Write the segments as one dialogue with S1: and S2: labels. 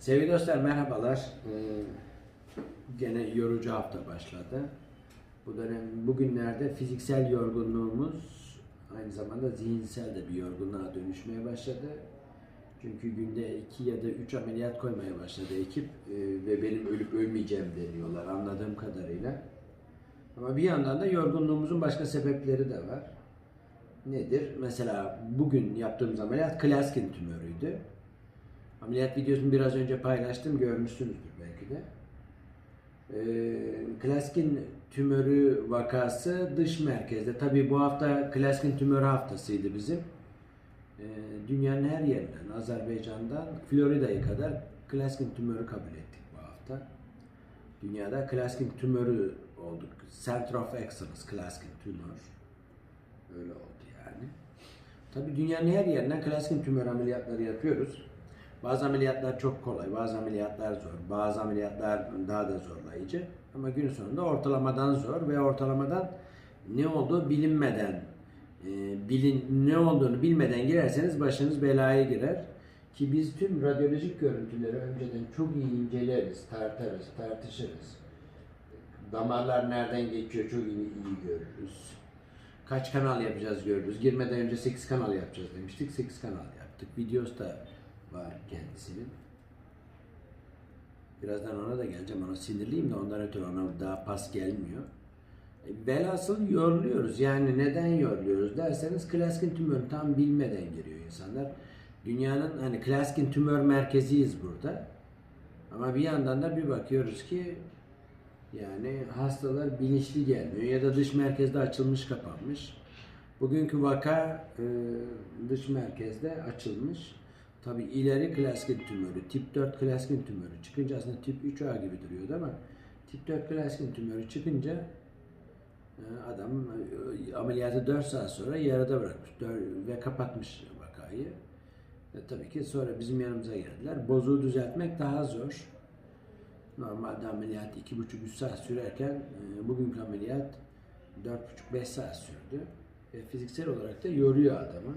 S1: Sevgili dostlar merhabalar. Ee, gene yorucu hafta başladı. Bu dönem bugünlerde fiziksel yorgunluğumuz aynı zamanda zihinsel de bir yorgunluğa dönüşmeye başladı. Çünkü günde iki ya da üç ameliyat koymaya başladı ekip Ee, ve benim ölüp ölmeyeceğim deniyorlar anladığım kadarıyla. Ama bir yandan da yorgunluğumuzun başka sebepleri de var. Nedir? Mesela bugün yaptığımız ameliyat Klaskin tümörüydü. Ameliyat videosunu biraz önce paylaştım, görmüşsünüzdür belki de. Ee, Klaskin tümörü vakası dış merkezde. Tabii bu hafta Klaskin tümörü haftasıydı bizim. Ee, dünyanın her yerinden, Azerbaycan'dan Florida'ya kadar Klaskin tümörü kabul ettik bu hafta. Dünyada Klaskin tümörü olduk. Center of Excellence Klaskin tümör. Öyle oldu yani. Tabii dünyanın her yerinden Klaskin tümör ameliyatları yapıyoruz. Bazı ameliyatlar çok kolay, bazı ameliyatlar zor, bazı ameliyatlar daha da zorlayıcı. Ama gün sonunda ortalamadan zor ve ortalamadan ne olduğu bilinmeden, e, bilin ne olduğunu bilmeden girerseniz başınız belaya girer. Ki biz tüm radyolojik görüntüleri önceden çok iyi inceleriz, tartarız, tartışırız. Damarlar nereden geçiyor çok iyi, iyi görürüz. Kaç kanal yapacağız görürüz. Girmeden önce 8 kanal yapacağız demiştik. 8 kanal yaptık. Videosu da var kendisinin. Birazdan ona da geleceğim. Ona sinirliyim de ondan ötürü ona daha pas gelmiyor. E, Velhasıl yoruluyoruz. Yani neden yoruluyoruz derseniz Klaskin tümörü tam bilmeden giriyor insanlar. Dünyanın hani Klaskin tümör merkeziyiz burada. Ama bir yandan da bir bakıyoruz ki yani hastalar bilinçli gelmiyor ya da dış merkezde açılmış kapanmış. Bugünkü vaka e, dış merkezde açılmış. Tabi ileri klaskin tümörü, tip 4 klaskin tümörü çıkınca aslında tip 3A gibi duruyordu ama tip 4 klaskin tümörü çıkınca e, adam e, ameliyatı 4 saat sonra yarıda bırakmış ve kapatmış vakayı. E, tabii ki sonra bizim yanımıza geldiler. Bozuğu düzeltmek daha zor. Normalde ameliyat 2,5-3 saat sürerken e, bugünkü ameliyat 4,5-5 saat sürdü. Ve fiziksel olarak da yoruyor adamı.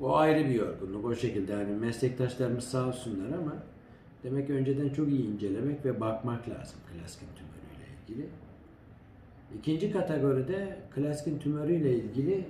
S1: O ayrı bir yorgunluk o şekilde yani meslektaşlarımız sağ olsunlar ama demek ki önceden çok iyi incelemek ve bakmak lazım Klaskin tümörüyle ilgili. İkinci kategoride Klaskin tümörüyle ilgili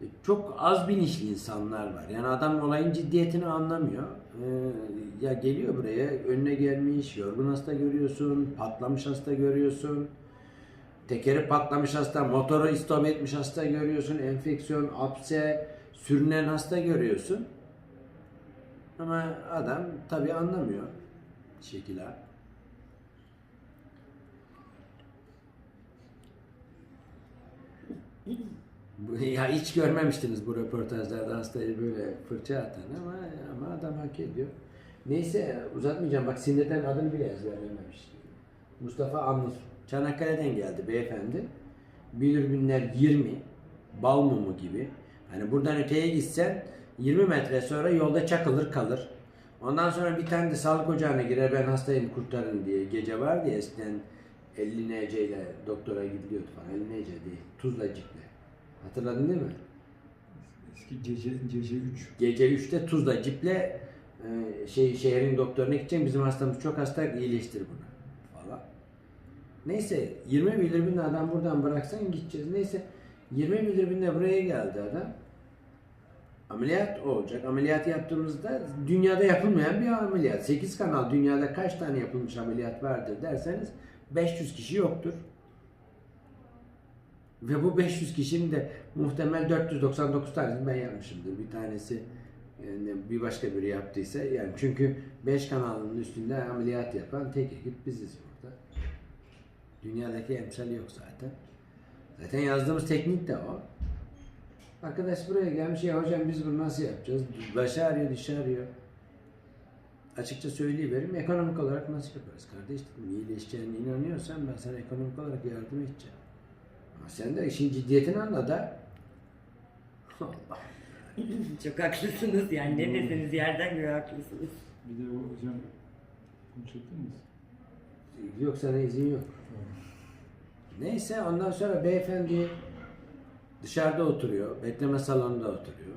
S1: e, çok az bilinçli insanlar var. Yani adam olayın ciddiyetini anlamıyor. Ee, ya geliyor buraya önüne gelmiş, yorgun hasta görüyorsun, patlamış hasta görüyorsun. Tekeri patlamış hasta, motoru istop etmiş hasta görüyorsun, enfeksiyon, apse, sürünen hasta görüyorsun. Ama adam tabii anlamıyor şekila. Ya hiç görmemiştiniz bu röportajlarda hastayı böyle fırça atan ama ama adam hak ediyor. Neyse uzatmayacağım bak sinirden adını bile ezberlememiş. Mustafa Anır. Çanakkale'den geldi beyefendi. Bilirbinler 20. Bal mumu gibi. Hani buradan öteye gitsen 20 metre sonra yolda çakılır kalır. Ondan sonra bir tane de sağlık ocağına girer ben hastayım kurtarın diye. Gece vardı ya eskiden 50 NC ile doktora gidiliyordu falan. 50 NC değil. Tuzla cikle. Hatırladın değil mi?
S2: Eski gece, gece 3.
S1: Gece 3'te Tuzla ciple e, şey şehrin doktoruna gideceğim. Bizim hastamız çok hasta iyileştir bunu falan. Neyse 20 bilirbinle adam buradan bıraksan gideceğiz. Neyse 20 bilirbinle buraya geldi adam. Ameliyat olacak. Ameliyat yaptığımızda dünyada yapılmayan bir ameliyat. 8 kanal dünyada kaç tane yapılmış ameliyat vardır derseniz 500 kişi yoktur. Ve bu 500 kişinin de muhtemel 499 tanesini ben yapmışımdır. Bir tanesi bir başka biri yaptıysa yani çünkü 5 kanalın üstünde ameliyat yapan tek ekip biziz burada. Dünyadaki emsal yok zaten. Zaten yazdığımız teknik de o. Arkadaş buraya gelmiş ya hocam biz bunu nasıl yapacağız? Başı ağrıyor, dişi ağrıyor. Açıkça söyleyiverim. Ekonomik olarak nasıl yaparız kardeş? Dedim, iyileşeceğine inanıyorsan ben sana ekonomik olarak yardım edeceğim. Ama sen de işin ciddiyetini anla da. Allah.
S3: Çok haklısınız yani ne deseniz yerden göğe haklısınız.
S2: Bir de o hocam konuşabilir miyiz?
S1: Yok sana izin yok. Neyse ondan sonra beyefendi dışarıda oturuyor. Bekleme salonunda oturuyor.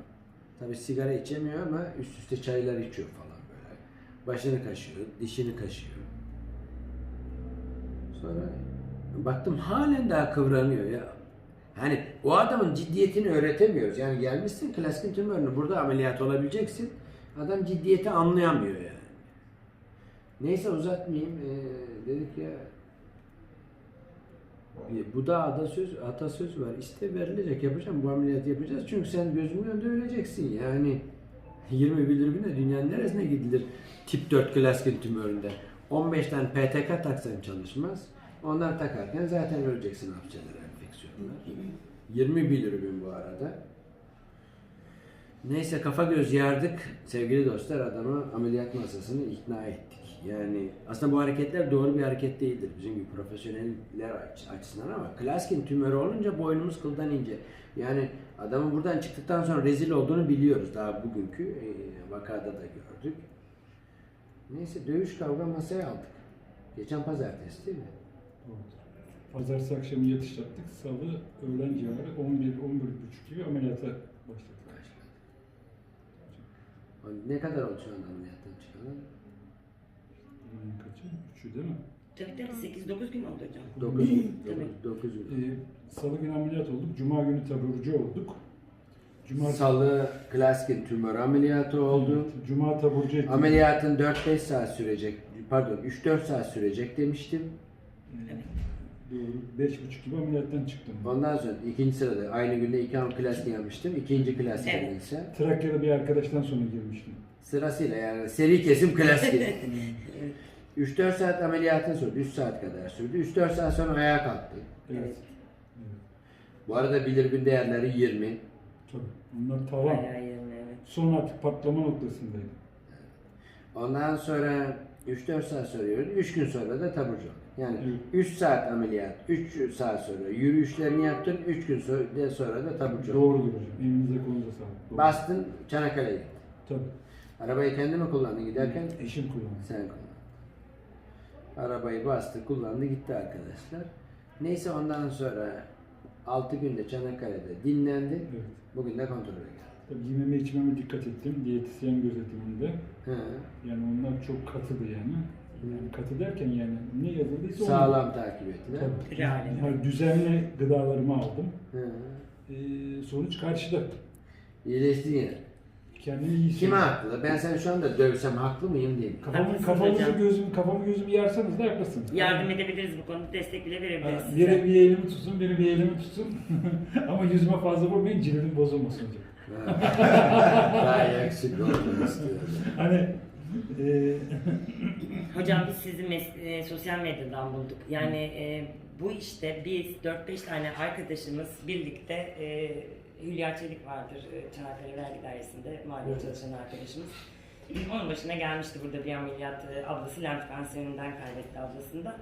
S1: Tabi sigara içemiyor ama üst üste çaylar içiyor falan böyle. Başını kaşıyor, dişini kaşıyor. Sonra baktım halen daha kıvranıyor ya. Hani o adamın ciddiyetini öğretemiyoruz. Yani gelmişsin klasik tümörünü burada ameliyat olabileceksin. Adam ciddiyeti anlayamıyor yani. Neyse uzatmayayım. Ee, dedik ya e, bu da atasöz, atasöz var. İşte verilecek yapacağım bu ameliyatı yapacağız. Çünkü sen gözümün önünde öleceksin. Yani 20 bildirgine dünyanın neresine gidilir tip 4 klasik tümöründe. 15 tane PTK taksan çalışmaz. Onlar takarken zaten öleceksin hapçeler enfeksiyonlar. 20 bilirubin bu arada. Neyse kafa göz yardık. Sevgili dostlar adamı ameliyat masasını ikna ettik. Yani aslında bu hareketler doğru bir hareket değildir bizim gibi profesyoneller aç- açısından ama Klaskin tümörü olunca boynumuz kıldan ince. Yani adamın buradan çıktıktan sonra rezil olduğunu biliyoruz. Daha bugünkü e, vakada da gördük. Neyse dövüş kavga masaya aldık. Geçen pazartesi değil mi?
S2: Pazartesi akşamı yatışlattık. Salı öğlen civarı 11 11 buçuk gibi ameliyata başladık.
S1: Ne kadar oldu şu anda ameliyattan çıkalı?
S2: Bunun kaçı? Üçü değil mi?
S3: Tabii tabii 8-9 gün oldu hocam.
S1: 9 gün.
S3: Tabii.
S1: 9 gün.
S2: Ee, Salı günü ameliyat olduk. Cuma günü taburcu olduk. Cuma,
S1: Salı klasik tümör ameliyatı oldu.
S2: Cuma taburcu ettik.
S1: Ameliyatın 4-5 saat sürecek, pardon 3-4 saat sürecek demiştim.
S2: Doğru. Beş buçuk gibi ameliyattan çıktım.
S1: Ondan sonra ikinci sırada aynı günde iki an klasik yapmıştım. İkinci klasik
S3: Evet.
S1: ise
S2: Trakya'da bir arkadaştan sonra girmiştim.
S1: sırasıyla yani seri kesim klasik. 3-4 saat ameliyatın sürdü. 3 saat kadar sürdü. 3-4 saat sonra ayağa kalktı.
S2: Evet.
S1: Bu arada bilirubin değerleri 20.
S2: Tabii. Onlar tavan.
S3: Bayağı yerine evet.
S2: Son artık patlama noktasındaydı.
S1: Ondan sonra 3-4 saat yürüdü. 3 gün sonra da taburcu oldu. Yani
S2: Evet.
S1: 3 saat ameliyat, 3 saat sonra yürüyüşlerini yaptın, 3 gün sonra, sonra da taburcu oldun.
S2: Doğrudur hocam. Elinize kolunuza sağlık. Doğru.
S1: Bastın Çanakkale'ye gittin.
S2: Tabii.
S1: Arabayı kendi mi kullandın giderken?
S2: Eşim kullanıyor.
S1: Sen kullandın. Arabayı bastı, kullandı, gitti arkadaşlar. Neyse ondan sonra 6 günde Çanakkale'de dinlendi.
S2: Evet.
S1: Bugün de kontrole geldi.
S2: Tabii yememe içmeme dikkat ettim. Diyetisyen gözetiminde.
S1: He.
S2: Yani onlar çok katıdı yani. Yani katı derken yani ne yazıldıysa onu-
S1: Sağlam takip ettiler.
S2: Tabii.
S3: Reale.
S2: Yani düzenli gıdalarımı aldım.
S1: He.
S2: Ee, sonuç karşıda.
S1: İyileştin yine.
S2: Kendimi iyi
S1: Kime
S2: hissediyorum.
S1: haklı? Ben seni şu anda dövsem haklı mıyım diyeyim.
S2: Kafamı,
S3: Haklısınız
S2: kafamızı
S3: hocam.
S2: gözümü, kafamı gözümü yarsanız da haklısınız.
S3: Yardım edebiliriz bu konuda. Destek bile verebiliriz
S2: Ha,
S3: size.
S2: Biri bir elimi tutsun, biri bir elimi tutsun. Ama yüzüme fazla vurmayın, cildim bozulmasın hocam.
S1: Daha yakışıklı olmak istiyorum.
S2: Hani e,
S3: Hocam biz sizi mes- e, sosyal medyadan bulduk. Yani e, bu işte biz 4-5 tane arkadaşımız birlikte e, Hülya Çelik vardır e, Çanakkale Vergi Dairesi'nde maliye
S2: Evet.
S3: çalışan arkadaşımız. Onun başına gelmişti burada bir ameliyat. e, Ablası lenf kanserinden kaybetti ablasında.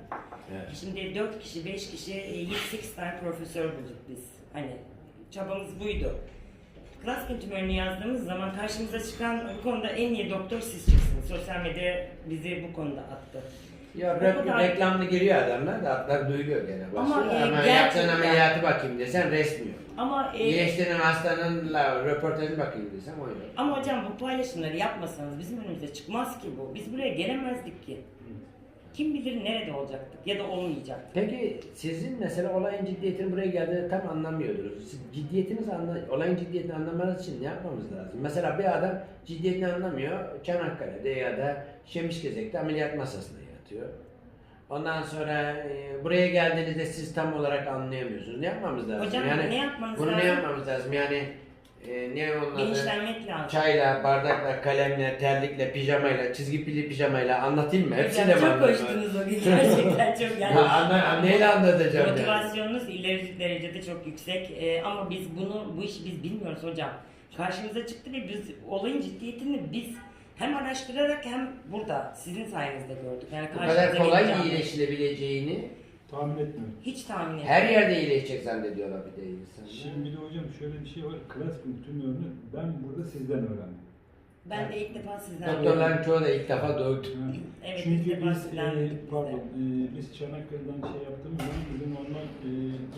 S1: Evet.
S3: Şimdi 4 kişi, 5 kişi, e, 7-8 tane profesör bulduk biz. Hani çabamız buydu. Klasik tümörünü yazdığımız zaman karşımıza çıkan bu konuda en iyi doktor siz çıksınız. Sosyal medya bizi bu konuda attı.
S1: Ya re-
S3: kadar-
S1: reklamlı giriyor adamlar da atlar duyuyor gene.
S3: Ama, e,
S1: Ama yaptığın ameliyatı bakayım desen resmi yok.
S3: Ama e,
S1: İyileştiğinin hastanınla röportajı bakayım desem o yok.
S3: ama hocam bu paylaşımları yapmasanız bizim önümüze çıkmaz ki bu. Biz buraya gelemezdik ki. Kim bilir nerede olacaktık ya da olmayacaktık.
S1: Peki sizin mesela olayın ciddiyetini buraya geldiğinde tam anlamıyordunuz. Siz ciddiyetinizi anla, olayın ciddiyetini anlamanız için ne yapmamız lazım? Mesela bir adam ciddiyetini anlamıyor. Çanakkale'de ya da Şemişgezek'te ameliyat masasında yatıyor. Ondan sonra e, buraya geldiğinizde siz tam olarak anlayamıyorsunuz. Ne yapmamız lazım?
S3: Hocam
S1: yani
S3: ne yapmanız
S1: bunu
S3: lazım?
S1: ne yapmamız lazım? Yani e, ne onun adı?
S3: Genişlenmek lazım.
S1: Çayla, bardakla, kalemle, terlikle, pijamayla, çizgi pili pijamayla anlatayım mı?
S3: Hocam
S1: mi
S3: çok
S1: anlatayım?
S3: koştunuz o gün gerçekten çok yani.
S1: Ya anla, neyle anlatacağım yani?
S3: Motivasyonunuz ileri derecede çok yüksek Ee, ama biz bunu bu işi biz bilmiyoruz hocam. Karşımıza çıktı ve biz olayın ciddiyetini biz hem araştırarak hem burada sizin sayenizde gördük. Yani
S1: Bu kadar
S3: karşımıza
S1: kolay
S3: geleceğini
S1: iyileşilebileceğini
S2: tahmin etmiyorum.
S3: Hiç tahmin etmedim.
S1: her yerde iyileşecek zannediyorlar bir de insanlar.
S2: Şimdi bir de hocam şöyle bir şey var. Klasik tümörünü ben burada sizden öğrendim.
S3: Ben de ilk defa sizden
S1: Doktorların çoğu da ilk defa doğdu.
S2: Ha.
S3: Evet, ilk
S2: Çünkü
S3: defa
S2: biz,
S3: sizden
S2: e, pardon, e, biz Çanakkale'den şey yaptığımız zaman bizim normal e,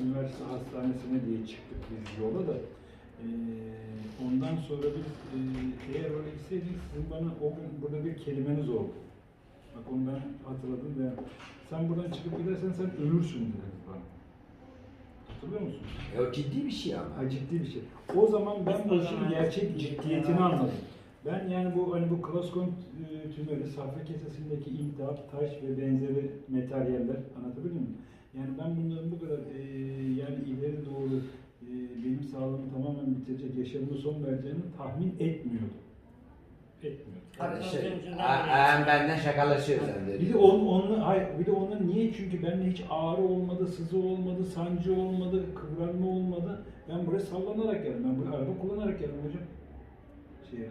S2: üniversite hastanesine diye çıktık biz yola da. E, ondan sonra biz e, eğer öyle bir gitseydin sizin bana o gün burada bir kelimeniz oldu. Bak onu ben hatırladım da sen buradan çıkıp gidersen sen ölürsün dediniz bana. Hatırlıyor musun?
S1: O ciddi bir şey ama.
S2: Ha, ciddi bir şey. O zaman ben bu işin gerçek
S3: ciddi
S2: ciddiyetini anladım. Ben yani bu hani bu klaskon e, tümörü, safra kesesindeki iltihap, taş ve benzeri materyaller anlatabiliyor muyum? Yani ben bunların bu kadar e, yani ileri doğru e, benim sağlığımı tamamen bitirecek, yaşamımı son vereceğini tahmin etmiyordum. Etmiyordum.
S1: Hadi şey,
S3: Sonucundan
S1: a-
S3: bile-
S1: a- benden şakalaşıyor sen de.
S2: Bir de onun, onunla, hayır, bir de onlar niye? Çünkü bende hiç ağrı olmadı, sızı olmadı, sancı olmadı, kıvranma olmadı. Ben buraya sallanarak geldim. Ben buraya araba kullanarak geldim hocam. Şey, e,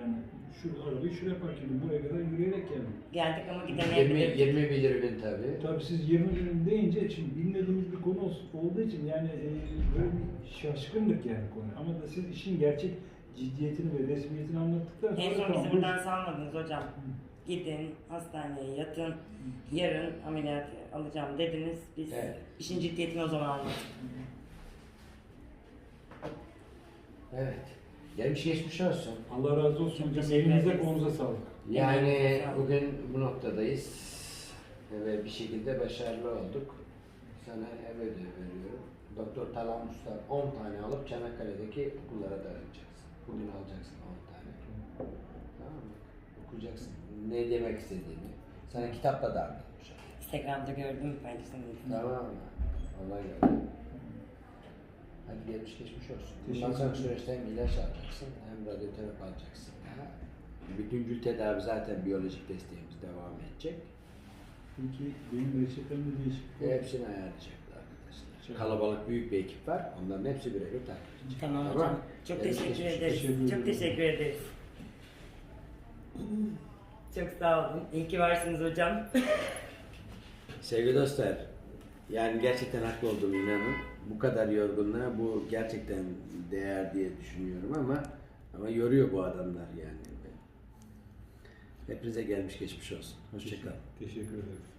S2: yani şu arabayı şuraya park ettim. Buraya kadar yürüyerek geldim.
S3: Geldik ama
S1: 20,
S3: gidemeyebilirdik.
S1: 20 bilirdin tabii.
S2: Tabii siz 20 gün deyince şimdi bilmediğimiz bir konu ol- olduğu için yani e, böyle bir şaşkındık yani konu. Ama da siz işin gerçek ciddiyetini ve resmiyetini anlattıktan sonra
S3: En son
S2: tamam,
S3: bizi
S2: bu-
S3: buradan salmadınız hocam. Gidin hastaneye yatın. Yarın ameliyat alacağım dediniz. Biz
S1: Evet.
S3: işin ciddiyetini o zaman anladık.
S1: Evet. Gelmiş geçmiş olsun.
S2: Allah razı olsun hocam. Elinize kolunuza sağlık.
S1: Yani
S3: sağ
S1: bugün bu noktadayız ve bir şekilde başarılı olduk. Sana ev ödevi veriyorum. Doktor Talan Usta 10 tane alıp Çanakkale'deki okullara dağıtacaksın. Bugün alacaksın 10 tane. Tamam mı? Okuyacaksın. Ne demek istediğini. Sana kitapla da anlatacağım.
S3: Instagram'da gördüm paylaşımını.
S1: Tamam mı? Ona göre. Hadi gelmiş geçmiş olsun. Bundan sonra süreçte hem ilaç alacaksın hem radyoterapi alacaksın. Ha? Bütüncül tedavi zaten biyolojik desteğimiz devam edecek.
S2: Peki benim reçetemde değişiklik
S1: hepsini ayarlayacaklar
S2: Çok-
S1: Kalabalık büyük bir ekip var. Onların hepsi birebir takip edecek.
S3: Tamam hocam. Çok
S1: Gelmiş
S3: teşekkür
S1: geçmiş
S3: ederiz.
S2: Teşekkür
S3: Çok
S2: ederim.
S3: teşekkür ederiz. Çok sağ olun. İyi ki varsınız hocam.
S1: Sevgili dostlar, yani gerçekten haklı olduğumu inanın. Bu kadar yorgunluğa bu gerçekten değer diye düşünüyorum ama ama yoruyor bu adamlar yani. Hepinize gelmiş geçmiş olsun. Hoşçakalın.
S2: Teşekkür ederiz.